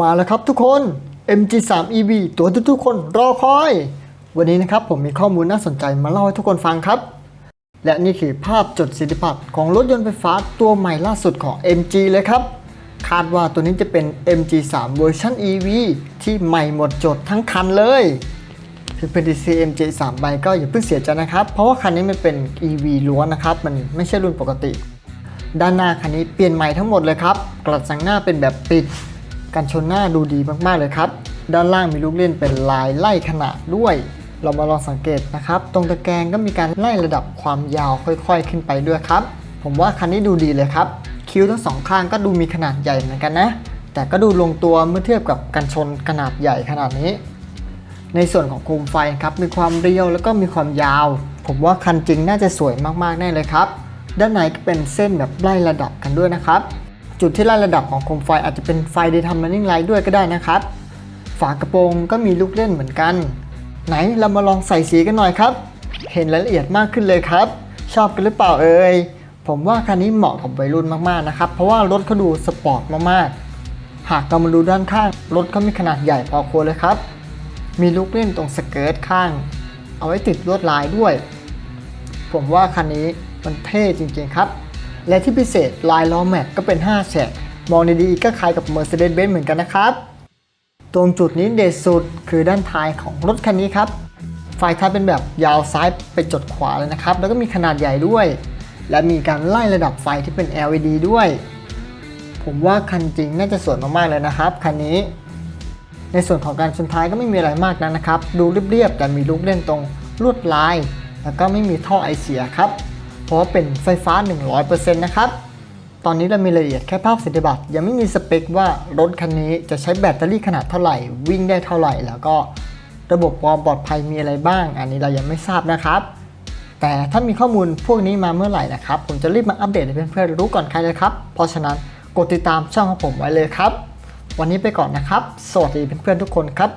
มาแล้วครับทุกคน MG3 EV ตัวที่ทุกคนรอคอย วันนี้นะครับผมมีข้อมูลน่าสนใจมาเล่าให้ทุกคนฟังครับ และนี่คือภาพจดสิทธิบัตรของรถยนต์ไฟฟ้าตัวใหม่ล่าสุดของ MG เลยครับ คาดว่าตัวนี้จะเป็น MG3 เวอร์ชัน EV ที่ใหม่หมดจดทั้งคันเลยคือเป็น DC MG3 ใบก็อย่าเพิ่งเสียใจนะครับ เพราะว่าคันนี้มันเป็น EV ล้วนนะครับ มันไม่ใช่รุ่นปกติ ด้านหน้าคันนี้เปลี่ยนใหม่ทั้งหมดเลยครับ กระจังหน้าเป็นแบบปิด กันชนหน้าดูดีมากๆเลยครับ ด้านล่างมีลูกเล่นเป็นลายไล่ขนาดด้วย เรามาลองสังเกตนะครับ ตรงตะแกรงก็มีการไล่ระดับความยาวค่อยๆ ขึ้นไปด้วยครับ ผมว่าคันนี้ดูดีเลยครับ คิ้วทั้งสองข้างก็ดูมีขนาดใหญ่เหมือนกันนะ แต่ก็ดูลงตัวเมื่อเทียบกับกันชนขนาดใหญ่ขนาดนี้ ในส่วนของโคมไฟครับมีความเรียวแล้วก็มีความยาว ผมว่าคันจริงน่าจะสวยมากๆแน่เลยครับ ด้านในก็เป็นเส้นแบบไล่ระดับกันด้วยนะครับ จุดที่ไล่ระดับของโคมไฟอาจจะเป็นไฟ Daytime Running Light ด้วยก็ได้นะครับ ฝากระโปรงก็มีลูกเล่นเหมือนกัน ไหนเรามาลองใส่สีกันหน่อยครับ เห็นรายละเอียดมากขึ้นเลยครับ ชอบกันหรือเปล่าเอ่ยผมว่าคันนี้เหมาะกับวัยรุ่นมากๆนะครับ เพราะว่ารถเขาดูสปอร์ตมากๆ หากเรามาดูด้านข้าง รถเขามีขนาดใหญ่พอควรเลยครับ มีลูกเล่นตรงสเกิร์ตข้าง เอาไว้ติดลวดลายด้วย ผมว่าคันนี้มันเท่จริงๆครับ และที่พิเศษลายล้อแม็กก็เป็น 5 แฉกมองดีๆก็คล้ายกับ Mercedes-Benz เหมือนกันนะครับ ตรงจุดนี้เด็ดสุดคือด้านท้ายของรถคันนี้ครับไฟท้ายเป็นแบบยาวซ้ายไปจดขวาเลยนะครับ แล้วก็มีขนาดใหญ่ด้วย และมีการไล่ระดับไฟที่เป็น LED ด้วย ผมว่าคันจริงน่าจะสวยมากๆเลยนะครับคันนี้ ในส่วนของการชนท้ายก็ไม่มีอะไรมากนักนะครับ ดูเรียบๆแต่มีลูกเล่นตรงลวดลาย แล้วก็ไม่มีท่อไอเสียครับ ราะว่าเป็นไฟฟ้า 100%นะครับ ตอนนี้เรามีรายละเอียดแค่ภาพสิทธิบัตร ยังไม่มีสเปคว่ารถคันนี้จะใช้แบตเตอรี่ขนาดเท่าไหร่ วิ่งได้เท่าไหร่ แล้วก็ระบบความปลอดภัยมีอะไรบ้าง อันนี้เรายังไม่ทราบนะครับ แต่ถ้ามีข้อมูลพวกนี้มาเมื่อไหร่นะครับ ผมจะรีบมาอัปเดตให้เพื่อนๆรู้ก่อนใครเลยครับ เพราะฉะนั้นกดติดตามช่องของผมไว้เลยครับ วันนี้ไปก่อนนะครับ สวัสดีเพื่อนๆทุกคนครับ